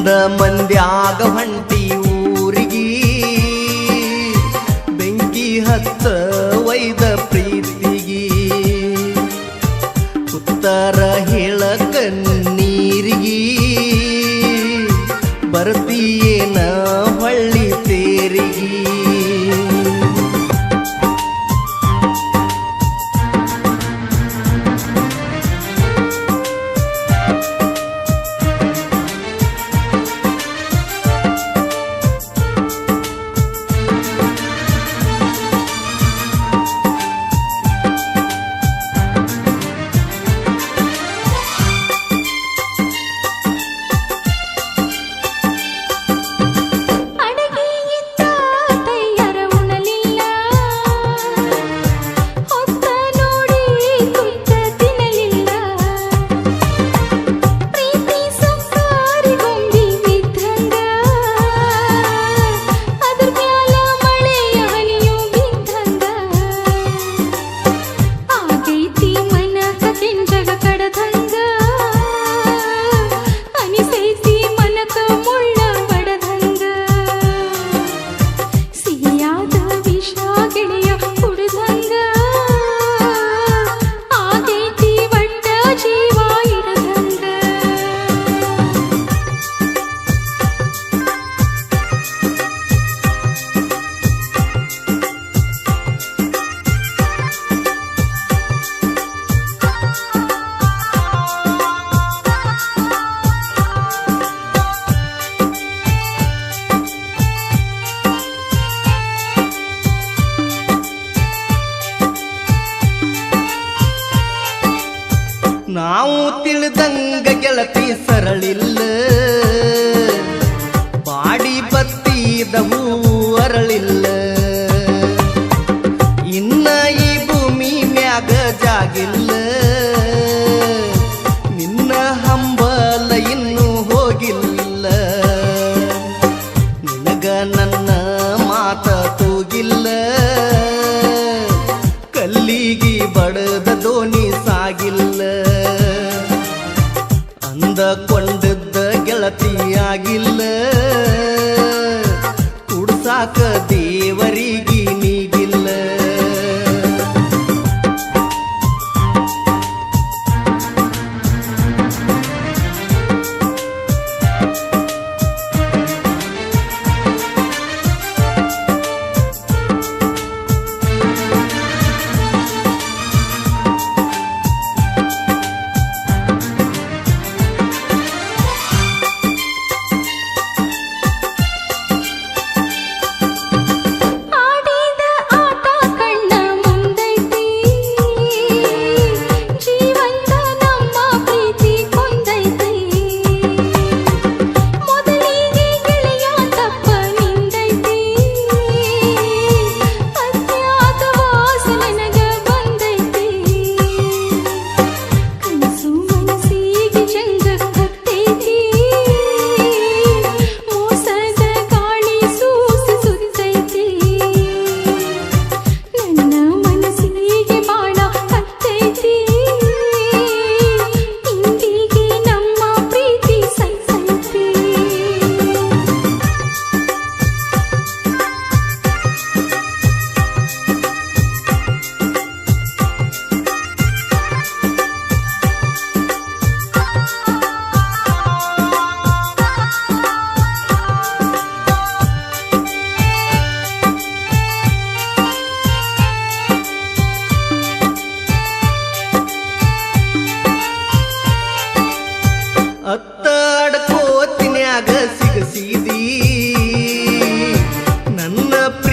ಹಿಂದ ಮಂದ್ಯಾಗ ಹೊಂಟಿ ಊರಿಗಿ. ಬೆಂಕಿ ಹತ್ತ ವೈದ ಪ್ರೀತಿಗಿ. ಉತ್ತರ ಹೇಳಕ ನೀರಿಗಿ. ಬರ್ತೀಯೇನ ಹೊಳ್ಳಿ ತೇರಿಗಿ. ನಾವು ತಿಳಿದಂಗ ಗೆಳತಿ ಸರಳಿಲ್ಲ. ಬಾಡಿ ಬತ್ತಿದವು ಅರಳಿಲ್ಲ. ಇನ್ನ ಈ ಭೂಮಿ ಮ್ಯಾಗ ಜಾಗಿಲ್ಲ. ನಿನ್ನ ಹಂಬಲ ಇನ್ನೂ ಹೋಗಿಲ್ಲ. ನಿನಗ ನನ್ನ ಮಾತ ತೂಗಿಲ್ಲ. ಕಲ್ಲಿಗಿ ಬಡದ ದೋಣಿ ಸಾಗಿಲ್ಲ. ಅಂದಕೊಂಡದ್ದ ಗೆಳತಿಯಾಗಿಲ್ಲ. ಕುಡ್ಸಾಕ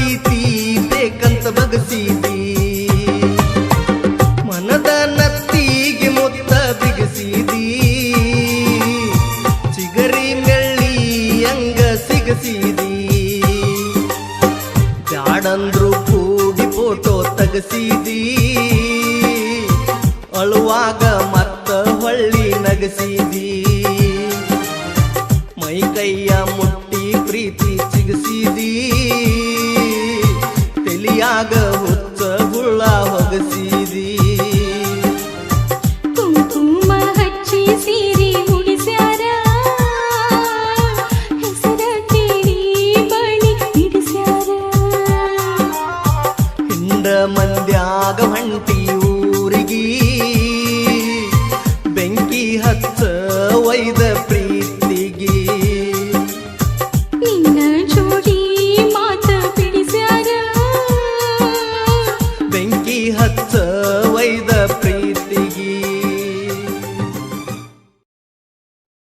ಬಗ್ಸಿತಿ ಬೇಕಂತ ಬಗ್ಸಿತಿ ಮನದ ನತ್ತಿಗೆ ಮುತ್ತ ಬಿಗಿಸಿದಿ. ಚಿಗರಿ ಮೆಳ್ಳಿ ಅಂಗ ಸಿಗಸಿದಿ. ಬ್ಯಾಡಂದ್ರು ಕೂಡಿ ಫೋಟೋ ತಗಸಿದಿ. ಅಳುವಾಗ ಮತ್ತ ಹೊಳ್ಳಿ ನಗಸಿದಿ. ಮಂದ್ಯಾಗ ಹೊಂಟಿ ಊರಿಗಿ